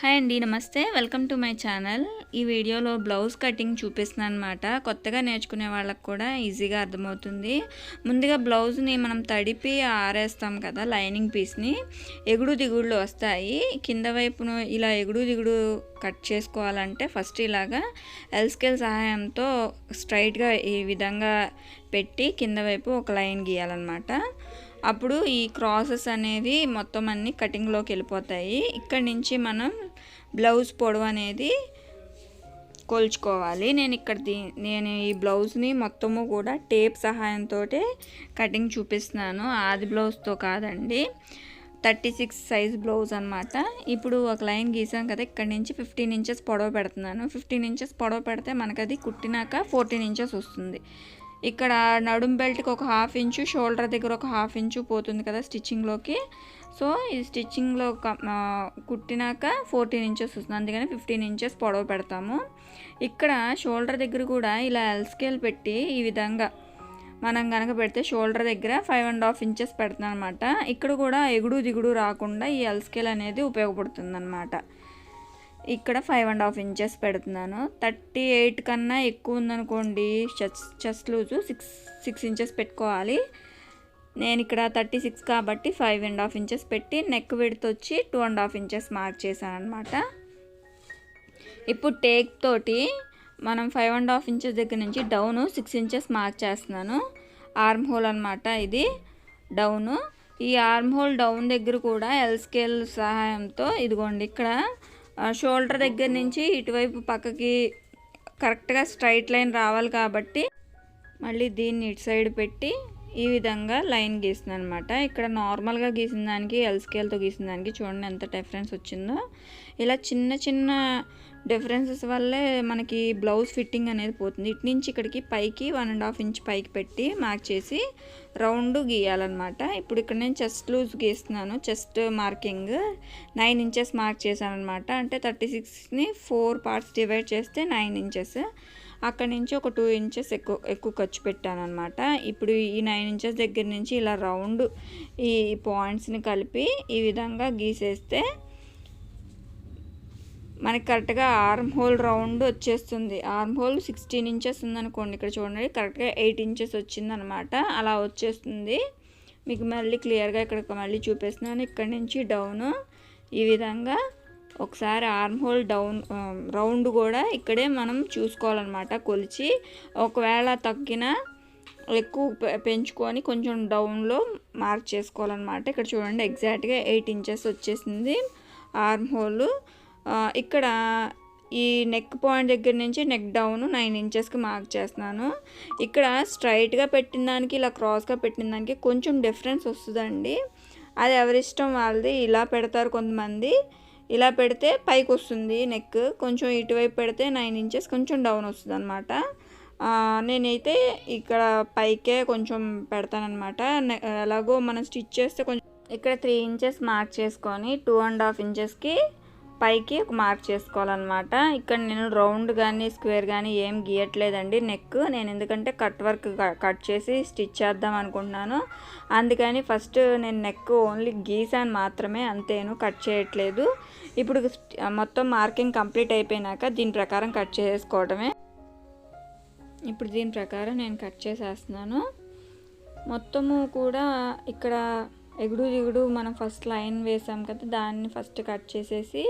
Hi అండి నమస్తే. Welcome to my channel. ఈ వీడియోలో బ్లౌజ్ కటింగ్ చూపిస్తున్నాను అనమాట కొత్తగా నేర్చుకునే వాళ్ళకు కూడా ఈజీగా అర్థమవుతుంది. ముందుగా బ్లౌజ్ని మనం తడిపి ఆరేస్తాం కదా లైనింగ్ పీస్ని. ఎగుడు దిగుడులు వస్తాయి. కింద వైపును ఇలా ఎగుడు దిగుడు కట్ చేసుకోవాలంటే ఫస్ట్ ఇలాగా ఎల్స్కేల్ సహాయంతో స్ట్రైట్గా ఈ విధంగా పెట్టి కింద వైపు ఒక లైన్ గీయాలన్నమాట. అప్పుడు ఈ క్రాసెస్ అనేవి మొత్తం అన్ని కటింగ్లోకి వెళ్ళిపోతాయి. ఇక్కడి నుంచి మనం బ్లౌజ్ పొడవు అనేది కొలుచుకోవాలి. నేను ఇక్కడ దీ నేను ఈ బ్లౌజ్ని మొత్తము కూడా టేప్ సహాయంతో కటింగ్ చూపిస్తున్నాను. ఆది బ్లౌజ్తో కాదండి. థర్టీ సిక్స్ సైజ్ బ్లౌజ్ అనమాట ఇప్పుడు ఒక లైన్ గీసాం కదా ఇక్కడ నుంచి ఫిఫ్టీన్ ఇంచెస్ పొడవ పెడుతున్నాను. ఫిఫ్టీన్ ఇంచెస్ పొడవ పెడితే మనకు అది కుట్టినాక ఫోర్టీన్ ఇంచెస్ వస్తుంది. ఇక్కడ నడుం బెల్ట్కి ఒక హాఫ్ ఇంచు షోల్డర్ దగ్గర ఒక హాఫ్ ఇంచు పోతుంది కదా స్టిచ్చింగ్లోకి. సో ఈ స్టిచ్చింగ్లో కుట్టినాక ఫోర్టీన్ ఇంచెస్ వస్తుంది. అందుకని ఫిఫ్టీన్ ఇంచెస్ పొడవ పెడతాము. ఇక్కడ షోల్డర్ దగ్గర కూడా ఇలా ఎల్స్కేల్ పెట్టి ఈ విధంగా మనం కనుక పెడితే షోల్డర్ దగ్గర ఫైవ్ అండ్ హాఫ్ ఇంచెస్ పెడుతుంది అనమాట ఇక్కడ కూడా ఎగుడు దిగుడు రాకుండా ఈ ఎల్స్కేల్ అనేది ఉపయోగపడుతుంది అనమాట ఇక్కడ ఫైవ్ అండ్ హాఫ్ ఇంచెస్ పెడుతున్నాను. థర్టీ ఎయిట్ కన్నా ఎక్కువ ఉందనుకోండి chest loose six six inches పెట్టుకోవాలి. నేను ఇక్కడ థర్టీ సిక్స్ కాబట్టి ఫైవ్ అండ్ హాఫ్ ఇంచెస్ పెట్టి నెక్ విడ్త్ వచ్చి two and half inches mark చేశాను అనమాట ఇప్పుడు టేక్ తోటి మనం ఫైవ్ అండ్ హాఫ్ ఇంచెస్ దగ్గర నుంచి డౌను సిక్స్ ఇంచెస్ మార్క్ చేస్తున్నాను. ఆర్మ్ హోల్ అనమాట ఇది డౌను ఈ ఆర్మ్ హోల్ డౌన్ దగ్గర కూడా ఎల్ స్కేల్ సహాయంతో ఇదిగోండి ఇక్కడ షోల్డర్ దగ్గర నుంచి ఇటువైపు పక్కకి కరెక్ట్గా స్ట్రైట్ లైన్ రావాలి కాబట్టి మళ్ళీ దీన్ని ఇటు సైడ్ పెట్టి ఈ విధంగా లైన్ గీస్తుంది అనమాట ఇక్కడ నార్మల్గా గీసిన దానికి ఎల్ స్కేల్తో గీసిన దానికి చూడండి ఎంత డిఫరెన్స్ వచ్చిందో. ఇలా చిన్న చిన్న డిఫరెన్సెస్ వల్లే మనకి బ్లౌజ్ ఫిట్టింగ్ అనేది పోతుంది. ఇటు నుంచి ఇక్కడికి పైకి వన్ అండ్ హాఫ్ ఇంచ్ పైకి పెట్టి మార్క్ చేసి రౌండ్ గీయాలన్నమాట ఇప్పుడు ఇక్కడ నేను చెస్ట్ లూజ్ గీస్తున్నాను. Chest marking nine inches mark చేశాను అనమాట అంటే థర్టీ సిక్స్ని ఫోర్ పార్ట్స్ డివైడ్ చేస్తే నైన్ ఇంచెస్. అక్కడ నుంచి ఒక టూ ఇంచెస్ ఎక్కువ ఎక్కువ ఖర్చు పెట్టాను అనమాట ఇప్పుడు ఈ నైన్ ఇంచెస్ దగ్గర నుంచి ఇలా రౌండ్ ఈ పాయింట్స్ని కలిపి ఈ విధంగా గీసేస్తే మనకి కరెక్ట్గా ఆర్మ్ హోల్ రౌండ్ వచ్చేస్తుంది. ఆర్మ్ హోల్ సిక్స్టీన్ ఇంచెస్ ఉందనుకోండి ఇక్కడ చూడండి కరెక్ట్గా ఎయిట్ ఇంచెస్ వచ్చిందనమాట అలా వచ్చేస్తుంది. మీకు మళ్ళీ క్లియర్గా ఇక్కడ మళ్ళీ చూపిస్తున్నాను. ఇక్కడ నుంచి డౌను. ఈ విధంగా ఒకసారి ఆర్మ్ హోల్ డౌన్ రౌండ్ కూడా ఇక్కడే మనం చూసుకోవాలన్నమాట. కొలిచి ఒకవేళ తగ్గిన ఎక్కువ పెంచుకొని కొంచెం డౌన్లో మార్క్ చేసుకోవాలన్నమాట. ఇక్కడ చూడండి ఎగ్జాక్ట్గా ఎయిట్ ఇంచెస్ వచ్చేసింది ఆర్మ్ హోల్ ఇక్కడ ఈ నెక్ పాయింట్ దగ్గర నుంచి నెక్ డౌన్ నైన్ ఇంచెస్కి మార్క్ చేస్తున్నాను. ఇక్కడ స్ట్రైట్గా పెట్టిన దానికి ఇలా క్రాస్గా పెట్టిన దానికి కొంచెం డిఫరెన్స్ వస్తుందండి. అది ఎవరిష్టం వాళ్ళది ఇలా పెడతారు కొంతమంది. ఇలా పెడితే పైకి వస్తుంది నెక్. కొంచెం ఇటువైపు పెడితే నైన్ ఇంచెస్ కొంచెం డౌన్ వస్తుంది అనమాట నేనైతే ఇక్కడ పైకే కొంచెం పెడతానమాట ఎలాగో మనం స్టిచ్ చేస్తే కొంచెం ఇక్కడ త్రీ ఇంచెస్ మార్క్ చేసుకొని టూ అండ్ హాఫ్ ఇంచెస్కి పైకి ఒక మార్క్ చేసుకోవాలన్నమాట. ఇక్కడ నేను రౌండ్ కానీ స్క్వేర్ కానీ ఏం గీయట్లేదండి నెక్. నేను ఎందుకంటే కట్ వర్క్ కట్ చేసి స్టిచ్ చేద్దాం అనుకుంటున్నాను. అందుకని ఫస్ట్ నేను నెక్ ఓన్లీ గీసాను మాత్రమే అంతేను కట్ చేయట్లేదు. ఇప్పుడు మొత్తం మార్కింగ్ కంప్లీట్ అయిపోయినాక దీని ప్రకారం కట్ చేసుకోవడమే ఇప్పుడు దీని ప్రకారం నేను కట్ చేసేస్తున్నాను. మొత్తము కూడా ఇక్కడ ఎగుడు దిగుడు మనం ఫస్ట్ లైన్ వేసాం కదా దాన్ని ఫస్ట్ కట్ చేసేసి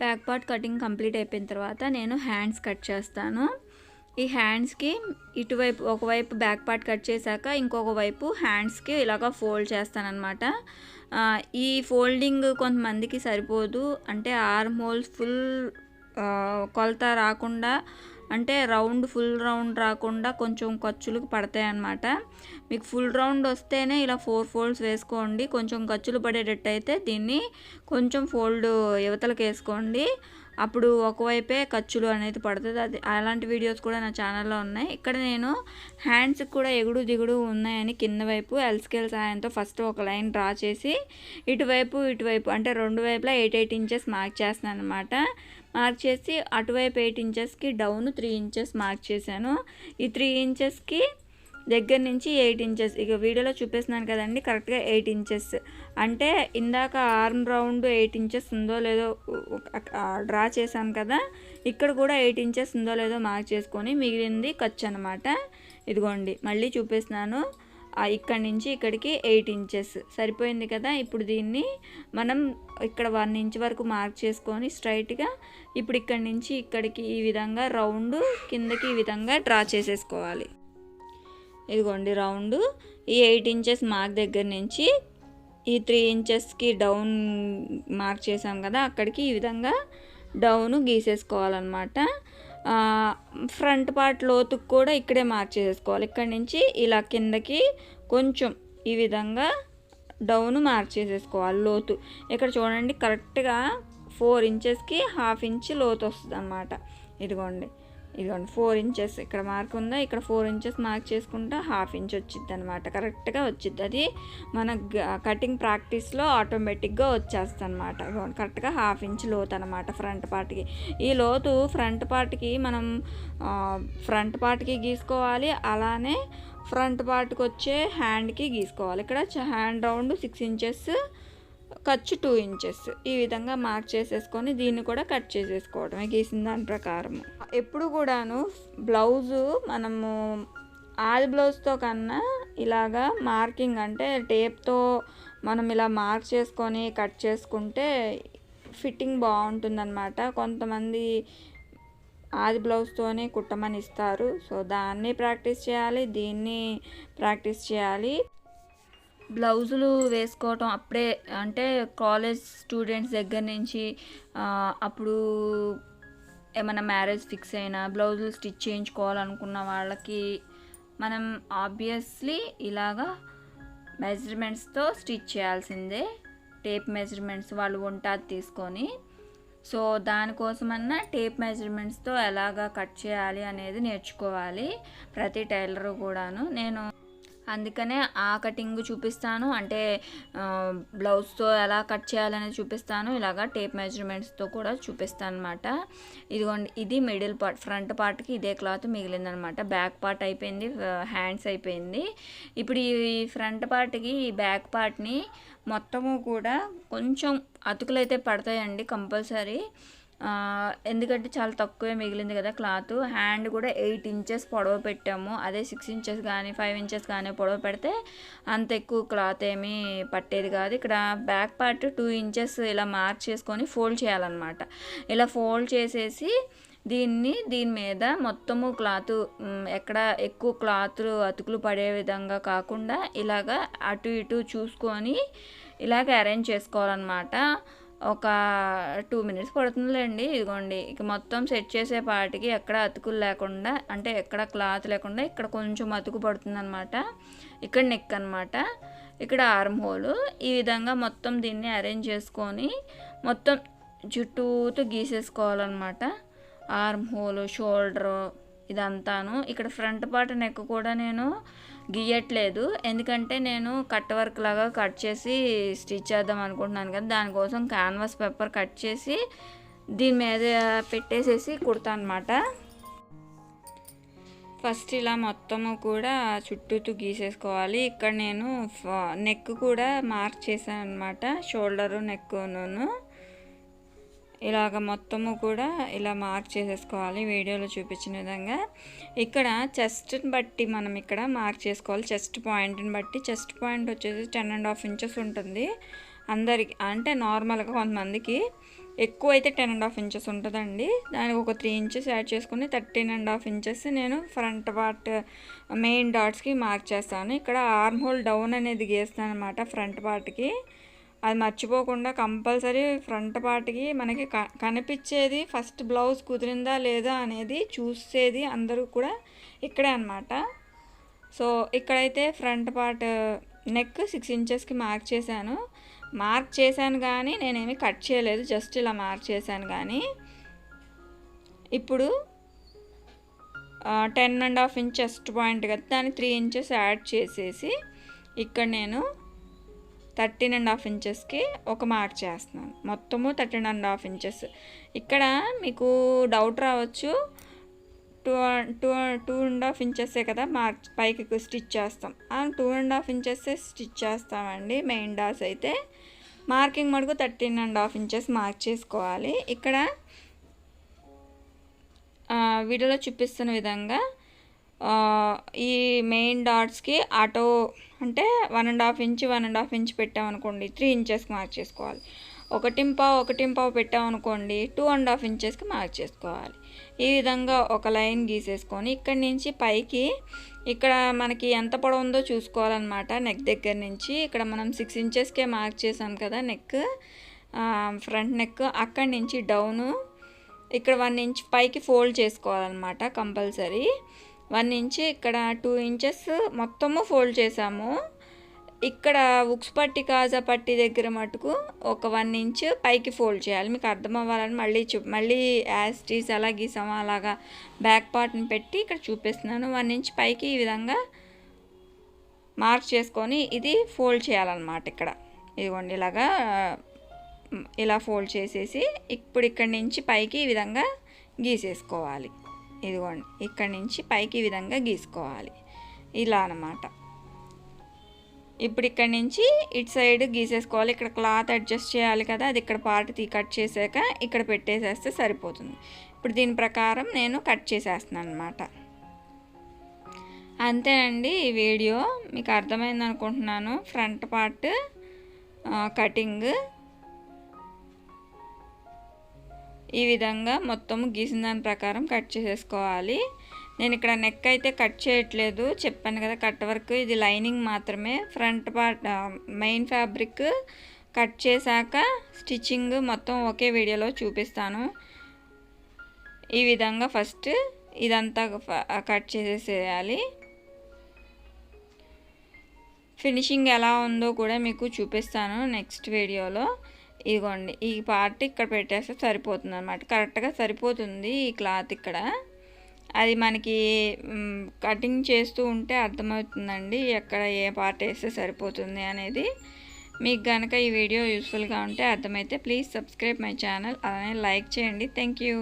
బ్యాక్ పార్ట్ కటింగ్ కంప్లీట్ అయిపోయిన తర్వాత నేను హ్యాండ్స్ కట్ చేస్తాను. ఈ హ్యాండ్స్కి ఇటువైపు ఒకవైపు బ్యాక్ పార్ట్ కట్ చేశాక ఇంకొక వైపు హ్యాండ్స్కి ఇలాగ ఫోల్డ్ చేస్తానన్నమాట. ఈ ఫోల్డింగ్ కొంతమందికి సరిపోదు. అంటే ఆర్మ్ హోల్స్ ఫుల్ కొలత రాకుండా అంటే రౌండ్ ఫుల్ రౌండ్ రాకుండా కొంచెం ఖర్చులకు పడతాయి అన్నమాట. మీకు ఫుల్ రౌండ్ వస్తేనే ఇలా ఫోర్ ఫోల్డ్స్ వేసుకోండి. కొంచెం ఖర్చులు పడేటట్టు అయితే దీన్ని కొంచెం ఫోల్డ్ యువతలకు వేసుకోండి. అప్పుడు ఒకవైపే ఖర్చులు అనేది పడుతుంది. అది అలాంటి వీడియోస్ కూడా నా ఛానల్లో ఉన్నాయి. ఇక్కడ నేను హ్యాండ్స్కి కూడా ఎగుడు దిగుడు ఉన్నాయని కింద వైపు ఎల్ స్కేల్ సహాయంతో ఫస్ట్ ఒక లైన్ డ్రా చేసి ఇటువైపు ఇటువైపు అంటే రెండు వైపులా ఎయిట్ ఎయిట్ ఇంచెస్ మార్క్ చేస్తున్నాను అనమాట మార్క్ చేసి అటువైపు ఎయిట్ ఇంచెస్కి డౌన్ త్రీ ఇంచెస్ మార్క్ చేశాను. ఈ త్రీ ఇంచెస్కి దగ్గర నుంచి ఎయిట్ ఇంచెస్. ఇక వీడియోలో చూపిస్తున్నాను కదండి కరెక్ట్గా ఎయిట్ ఇంచెస్. అంటే ఇందాక ఆర్మ్ రౌండ్ ఎయిట్ ఇంచెస్ ఉందో లేదో డ్రా చేశాను కదా ఇక్కడ కూడా ఎయిట్ ఇంచెస్ ఉందో లేదో మార్క్ చేసుకొని మిగిలింది ఖర్చు అనమాట ఇదిగోండి మళ్ళీ చూపిస్తున్నాను. ఇక్కడి నుంచి ఇక్కడికి ఎయిట్ ఇంచెస్. సరిపోయింది కదా ఇప్పుడు దీన్ని. మనం ఇక్కడ వన్ ఇంచ్ వరకు మార్క్ చేసుకొని స్ట్రైట్గా ఇప్పుడు ఇక్కడి నుంచి ఇక్కడికి ఈ విధంగా రౌండ్ కిందకి ఈ విధంగా డ్రా చేసేసుకోవాలి. ఇదిగోండి రౌండ్. ఈ ఎయిట్ ఇంచెస్ మార్క్ దగ్గర నుంచి ఈ త్రీ ఇంచెస్కి డౌన్ మార్క్ చేసాం కదా అక్కడికి ఈ విధంగా డౌన్ గీసేసుకోవాలన్నమాట. ఫ్రంట్ పార్ట్ లోతుకు కూడా ఇక్కడే మార్క్ చేసేసుకోవాలి. ఇక్కడ నుంచి ఇలా కిందకి కొంచెం ఈ విధంగా డౌన్ మార్క్ చేసేసుకోవాలి లోతు. ఇక్కడ చూడండి కరెక్ట్గా ఫోర్ ఇంచెస్కి హాఫ్ ఇంచ్ లోతు వస్తుంది అన్నమాట ఇదిగోండి. ఇదిగోండి ఫోర్ ఇంచెస్ ఇక్కడ మార్క్ ఉందా? ఇక్కడ ఫోర్ ఇంచెస్ మార్క్ చేసుకుంటే హాఫ్ ఇంచ్ వచ్చింది అనమాట కరెక్ట్గా వచ్చింది అది మన కటింగ్ ప్రాక్టీస్లో ఆటోమేటిక్గా వచ్చేస్తుంది అనమాట ఇదిగోండి కరెక్ట్గా హాఫ్ ఇంచ్ లోతు అనమాట ఫ్రంట్ పార్ట్కి ఈ లోతు ఫ్రంట్ పార్ట్కి మనం ఫ్రంట్ పార్ట్కి గీసుకోవాలి. అలానే ఫ్రంట్ పార్ట్కి వచ్చే హ్యాండ్కి గీసుకోవాలి. ఇక్కడ హ్యాండ్ రౌండ్ సిక్స్ ఇంచెస్ ఖర్చు టూ ఇంచెస్ ఈ విధంగా మార్క్ చేసేసుకొని దీన్ని కూడా కట్ చేసేసుకోవడమే గీసిన దాని ప్రకారం ఎప్పుడు కూడాను బ్లౌజు మనము ఆది బ్లౌజ్తో కన్నా ఇలాగా మార్కింగ్ అంటే టేప్తో మనం ఇలా మార్క్ చేసుకొని కట్ చేసుకుంటే ఫిట్టింగ్ బాగుంటుందన్నమాట. కొంతమంది ఆది బ్లౌజ్తోనే కుట్టమని ఇస్తారు. సో దాన్ని ప్రాక్టీస్ చేయాలి దీన్ని ప్రాక్టీస్ చేయాలి. బ్లౌజులు వేసుకోవటం అప్పుడే అంటే కాలేజ్ స్టూడెంట్స్ దగ్గర నుంచి అప్పుడు ఏమైనా మ్యారేజ్ ఫిక్స్ అయినా బ్లౌజులు స్టిచ్ చేయించుకోవాలనుకున్న వాళ్ళకి మనం ఆబ్వియస్లీ ఇలాగా మెజర్మెంట్స్తో స్టిచ్ చేయాల్సిందే. టేప్ మెజర్మెంట్స్ వాళ్ళు ఉంటాది తీసుకొని. సో దానికోసమన్నా టేప్ మెజర్మెంట్స్తో ఎలాగా కట్ చేయాలి అనేది నేర్చుకోవాలి. ప్రతి టైలర్ కూడాను. నేను అందుకనే ఆ కటింగ్ చూపిస్తాను. అంటే బ్లౌజ్తో ఎలా కట్ చేయాలనేది చూపిస్తాను. ఇలాగా టేప్ మెజర్మెంట్స్తో కూడా చూపిస్తాను అనమాట ఇదిగోండి ఇది మిడిల్ పార్ట్ ఫ్రంట్ పార్ట్కి ఇదే క్లాత్ మిగిలిందనమాట బ్యాక్ పార్ట్ అయిపోయింది హ్యాండ్స్ అయిపోయింది. ఇప్పుడు ఈ ఫ్రంట్ పార్ట్కి ఈ బ్యాక్ పార్ట్ని మొత్తము కూడా కొంచెం అతుకులు అయితే పడతాయండి కంపల్సరీ. ఎందుకంటే చాలా తక్కువే మిగిలింది కదా క్లాత్. హ్యాండ్ కూడా ఎయిట్ ఇంచెస్ పొడవ పెట్టాము. అదే సిక్స్ ఇంచెస్ కానీ ఫైవ్ ఇంచెస్ కానీ పొడవ పెడితే అంత ఎక్కువ క్లాత్ ఏమీ పట్టేది కాదు. ఇక్కడ బ్యాక్ పార్ట్ టూ ఇంచెస్ ఇలా మార్క్ చేసుకొని ఫోల్డ్ చేయాలన్నమాట. ఇలా ఫోల్డ్ చేసేసి దీన్ని దీని మీద మొత్తము క్లాత్ ఎక్కడ ఎక్కువ క్లాత్ అతుకులు పడే విధంగా కాకుండా ఇలాగ అటు ఇటు చూసుకొని ఇలాగ అరేంజ్ చేసుకోవాలన్నమాట. ఒక టూ మినిట్స్ పడుతుందిలేండి. ఇదిగోండి ఇక మొత్తం సెట్ చేసే పాటికి ఎక్కడ అతుకులు లేకుండా అంటే ఎక్కడ క్లాత్ లేకుండా ఇక్కడ కొంచెం అతుకు పడుతుంది అనమాట ఇక్కడ నెక్ అనమాట ఇక్కడ ఆర్మ్ హోల్ ఈ విధంగా మొత్తం దీన్ని అరేంజ్ చేసుకొని మొత్తం చుట్టూతో గీసేసుకోవాలన్నమాట. ఆర్మ్ హోల్ షోల్డరు ఇదంతాను. ఇక్కడ ఫ్రంట్ పార్ట్ నెక్ కూడా నేను గీయట్లేదు. ఎందుకంటే నేను కట్ వర్క్ లాగా కట్ చేసి స్టిచ్ చేద్దాం అనుకుంటున్నాను కదా దానికోసం క్యాన్వాస్ పేపర్ కట్ చేసి దీని మీద పెట్టేసేసి కుడతా అనమాట ఫస్ట్ ఇలా మొత్తము కూడా చుట్టూతూ గీసేసుకోవాలి. ఇక్కడ నేను నెక్ కూడా మార్క్ చేశాను అనమాట షోల్డరు నెక్కును ఇలాగ మొత్తము కూడా ఇలా మార్క్ చేసేసుకోవాలి వీడియోలో చూపించిన విధంగా. ఇక్కడ చెస్ట్ని బట్టి మనం ఇక్కడ మార్క్ చేసుకోవాలి. చెస్ట్ పాయింట్ని బట్టి. చెస్ట్ పాయింట్ వచ్చేసి టెన్ అండ్ హాఫ్ ఇంచెస్ ఉంటుంది. అందరికి అంటే నార్మల్గా కొంతమందికి ఎక్కువ అయితే టెన్ అండ్ హాఫ్ ఇంచెస్ ఉంటుందండి. దానికి ఒక త్రీ ఇంచెస్ యాడ్ చేసుకుని థర్టీన్ అండ్ హాఫ్ ఇంచెస్ నేను ఫ్రంట్ పార్ట్ మెయిన్ డాట్స్కి మార్క్ చేస్తాను. ఇక్కడ ఆర్మ్ హోల్ డౌన్ అనేది గీస్తాను అనమాట ఫ్రంట్ పార్ట్కి. అది మర్చిపోకుండా కంపల్సరీ ఫ్రంట్ పార్ట్కి మనకి కనిపించేది ఫస్ట్ బ్లౌజ్ కుదిరిందా లేదా అనేది చూసేది అందరూ కూడా ఇక్కడే అనమాట సో ఇక్కడైతే ఫ్రంట్ పార్ట్ నెక్ సిక్స్ ఇంచెస్కి మార్క్ చేశాను. మార్క్ చేశాను కానీ నేనేమి కట్ చేయలేదు జస్ట్ ఇలా మార్క్ చేశాను కానీ. ఇప్పుడు ten and half inch chest point కదా దాన్ని త్రీ ఇంచెస్ యాడ్ చేసేసి ఇక్కడ నేను థర్టీన్ అండ్ హాఫ్ ఇంచెస్కి ఒక మార్క్ చేస్తున్నాను. మొత్తము థర్టీన్ అండ్ హాఫ్ ఇంచెస్. ఇక్కడ మీకు డౌట్ రావచ్చు. Two two two and half ఇంచెసే కదా మార్క్ పైకి స్టిచ్ చేస్తాం. టూ అండ్ హాఫ్ ఇంచెసే స్టిచ్ చేస్తామండి మెయిన్ డాస్ అయితే. మార్కింగ్ మటుకు thirteen and half inches mark చేసుకోవాలి. ఇక్కడ వీడియోలో చూపిస్తున్న విధంగా ఈ మెయిన్ డాట్స్కి ఆటో అంటే one and half inch one and half inch పెట్టామనుకోండి త్రీ ఇంచెస్కి మార్క్ చేసుకోవాలి. ఒకటింపావు ఒకటింపావు పెట్టామనుకోండి టూ అండ్ హాఫ్ ఇంచెస్కి మార్క్ చేసుకోవాలి. ఈ విధంగా ఒక లైన్ గీసేసుకొని ఇక్కడి నుంచి పైకి ఇక్కడ మనకి ఎంత పొడవు ఉందో చూసుకోవాలన్నమాట. నెక్ దగ్గర నుంచి ఇక్కడ మనం సిక్స్ ఇంచెస్కే మార్క్ చేసాం కదా నెక్ ఫ్రంట్ నెక్ అక్కడి నుంచి డౌను ఇక్కడ వన్ ఇంచ్ పైకి ఫోల్డ్ చేసుకోవాలన్నమాట కంపల్సరీ. వన్ ఇంచ్ ఇక్కడ టూ ఇంచెస్ మొత్తము ఫోల్డ్ చేసాము. ఇక్కడ ఉక్స్ పట్టి కాజా పట్టి దగ్గర మటుకు ఒక వన్ ఇంచ్ పైకి ఫోల్డ్ చేయాలి. మీకు అర్థం అవ్వాలని మళ్ళీ చూ మళ్ళీ యాస్టీస్ ఎలా గీసామో. అలాగా బ్యాక్ పార్ట్ని పెట్టి ఇక్కడ చూపిస్తున్నాను. వన్ ఇంచ్ పైకి ఈ విధంగా మార్క్ చేసుకొని ఇది ఫోల్డ్ చేయాలన్నమాట ఇక్కడ. ఇదిగోండి ఇలాగా ఇలా ఫోల్డ్ చేసేసి ఇప్పుడు ఇక్కడి నుంచి పైకి ఈ విధంగా గీసేసుకోవాలి. ఇదిగోండి ఇక్కడి నుంచి పైకి ఈ విధంగా గీసుకోవాలి. ఇలా అనమాట ఇప్పుడు ఇక్కడ నుంచి ఇటు సైడ్ గీసేసుకోవాలి. ఇక్కడ క్లాత్ అడ్జస్ట్ చేయాలి కదా అది ఇక్కడ పార్ట్ తీ కట్ చేసాక ఇక్కడ పెట్టేసేస్తే సరిపోతుంది. ఇప్పుడు దీని ప్రకారం నేను కట్ చేసేస్తున్నాను అనమాట అంతేనండి ఈ వీడియో. మీకు అర్థమైంది అనుకుంటున్నాను ఫ్రంట్ పార్ట్ కటింగ్ ఈ విధంగా మొత్తం గీసిన దాని ప్రకారం కట్ చేసేసుకోవాలి. నేను ఇక్కడ నెక్ అయితే కట్ చేయట్లేదు. చెప్పాను కదా కట్ వర్క్ ఇది లైనింగ్ మాత్రమే. Front part main fabric cut చేశాక స్టిచ్చింగ్ మొత్తం ఒకే వీడియోలో చూపిస్తాను. ఈ విధంగా ఫస్ట్ ఇదంతా కట్ చేసేసేయాలి. ఫినిషింగ్ ఎలా ఉందో కూడా మీకు చూపిస్తాను నెక్స్ట్ వీడియోలో. ఇదిగోండి ఈ పార్ట్ ఇక్కడ పెట్టేస్తే సరిపోతుంది అనమాట కరెక్ట్గా సరిపోతుంది ఈ క్లాత్ ఇక్కడ. అది మనకి కటింగ్ చేస్తూ ఉంటే అర్థమవుతుందండి ఎక్కడ ఏ పార్ట్ వేస్తే సరిపోతుంది అనేది. మీకు కనుక ఈ వీడియో యూస్ఫుల్గా ఉంటే అర్థమైతే ప్లీజ్ సబ్స్క్రైబ్ మై ఛానల్ అలానే లైక్ చేయండి. Thank you